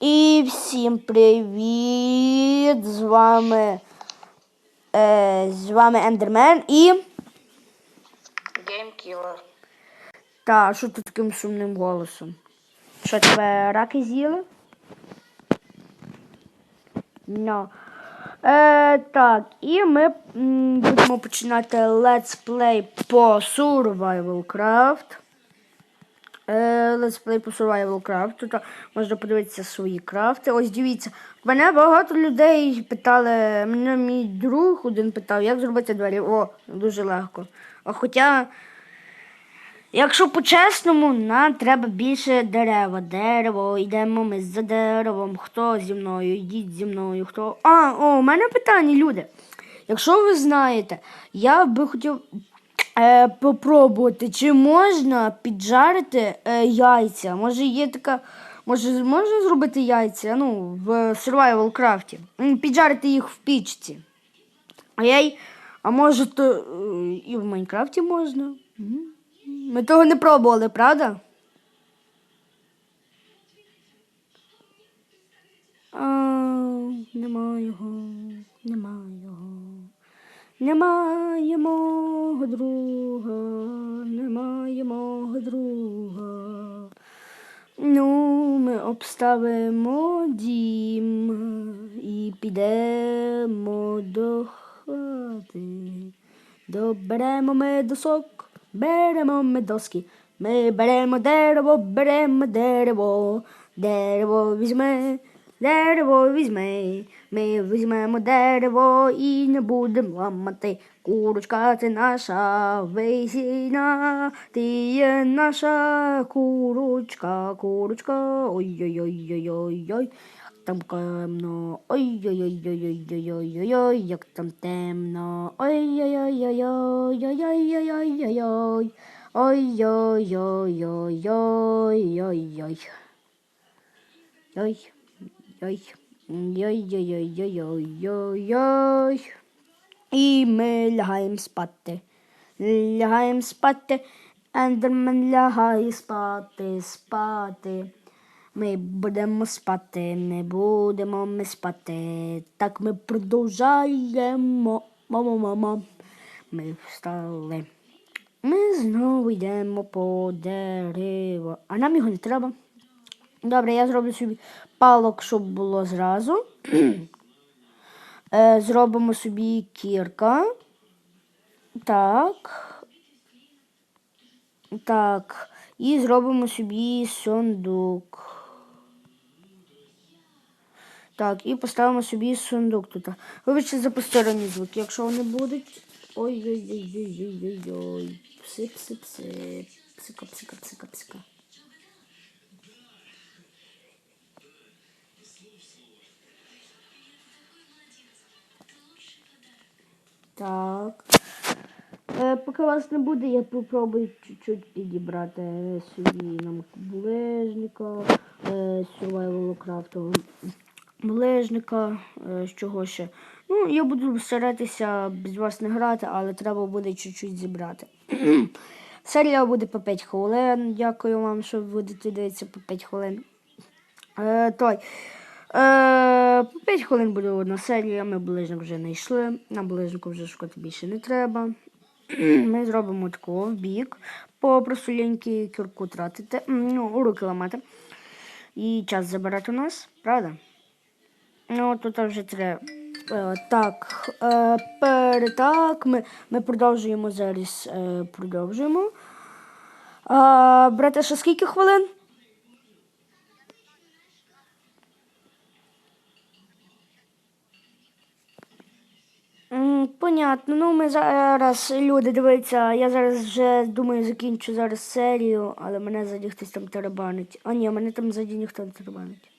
І всім привіт! З вами е, з вами Ендермен і. Геймкілер. Та, що ти таким сумним голосом? Що тебе раки з'їли? No. Е, так, і ми м, будемо починати Play по Survival Craft. Play по Survival Craft. Тут можна подивитися свої крафти. Ось дивіться. Мене багато людей питали, мене мій друг один питав, як зробити двері. О, дуже легко. А хоча, якщо по-чесному, нам треба більше дерева. Дерево, йдемо ми за деревом. Хто зі мною? Йдіть зі мною. Хто. А, о, у мене питання, люди. Якщо ви знаєте, я би хотів е, попробувати, чи можна піджарити е, яйця. Може є така. Може, можна зробити яйця ну, в Survival Craft? Піджарити їх в пічці. А я. А може, то е, і в Майнкрафті можна. Ми того не пробували, правда? А, нема його, нема його. Немає мого друга, немає мого друга. Ну, ми обставимо дім і підемо до хати. Доберемо ми досок, беремо ми доски. Ми беремо дерево, беремо дерево, дерево візьме, дерево візьме. Ми візьмемо дерево і не будемо ламати. Курочка це наша весіна, ти є наша курочка, курочка, ой-ой-ой-ой-ой-ой. Там темно, ой-ой-ой-ой-ой-ой-ой-ой, як там темно, ой-ой-ой-ой-ой-ой-ой-ой-ой, ой-ой-ой-ой-ой-ой-ой. Ой, ой, ой-ой-ой-ой-ой-ой-ой. І ми лягаємо спати. Лягаємо спати. Ендермен лягає спати, спати. Ми будемо спати, не будемо ми спати. Так ми продовжаємо. Мамо-мамо. Ми встали. Ми знову йдемо по дерево. А нам його не треба. Добре, я зроблю собі палок, щоб було зразу. Е, Зробимо собі кірка. Так. Так. І зробимо собі сундук. Так, і поставимо собі сундук тут. Вибачте за посторонні звуки, якщо вони будуть. Ой-ой-ой-ой-ой-ой-ой. Пси-пси-пси. Псика-псика-псика-псика. Так. Е, поки вас не буде, я попробую чуть-чуть підібрати собі нам булежника, е, survival крафтового булежника, е, чого ще. Ну, я буду старатися без вас не грати, але треба буде чуть-чуть зібрати. Серія буде по 5 хвилин. Дякую вам, що будете дивитися по 5 хвилин. Е, той. Е, по 5 хвилин буде одна серія, ми ближник вже не йшли. На ближнику вже шукати більше не треба. Ми зробимо такого в бік, по просуленькій кірку тратити, ну, руки ламати. І час забирати у нас, правда? Ну, тут вже треба. Е, так, е, пер, ми, ми продовжуємо зараз. Е, продовжуємо. А, брате, ще скільки хвилин? Понятно. Ну, ми зараз, люди, дивіться, я зараз вже думаю, закінчу зараз серію, але мене ззаді хтось там тарабанить. А ні, мене там ззаді ніхто не тарабанить.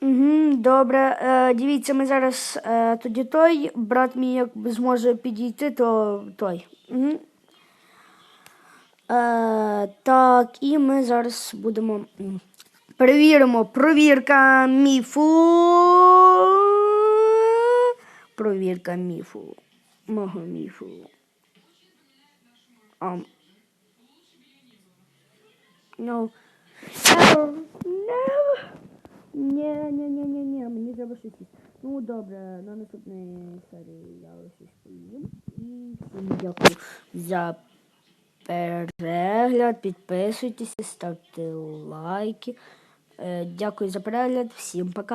Угу, добре. Е, дивіться, ми зараз е, тоді той, брат мій як зможе підійти, то той. Угу. Е, так, і ми зараз будемо. Перевіримо. Провірка міфу. Провірка міфу. Мого міфу. А. Ну. Не. Ні, ні, ні, ні, ні, мені треба щось. їсти. Ну добре, на наступній серії я щось поїм. І всім дякую за перегляд. Підписуйтесь, ставте лайки. Е, Дякую за перегляд. Всім пока.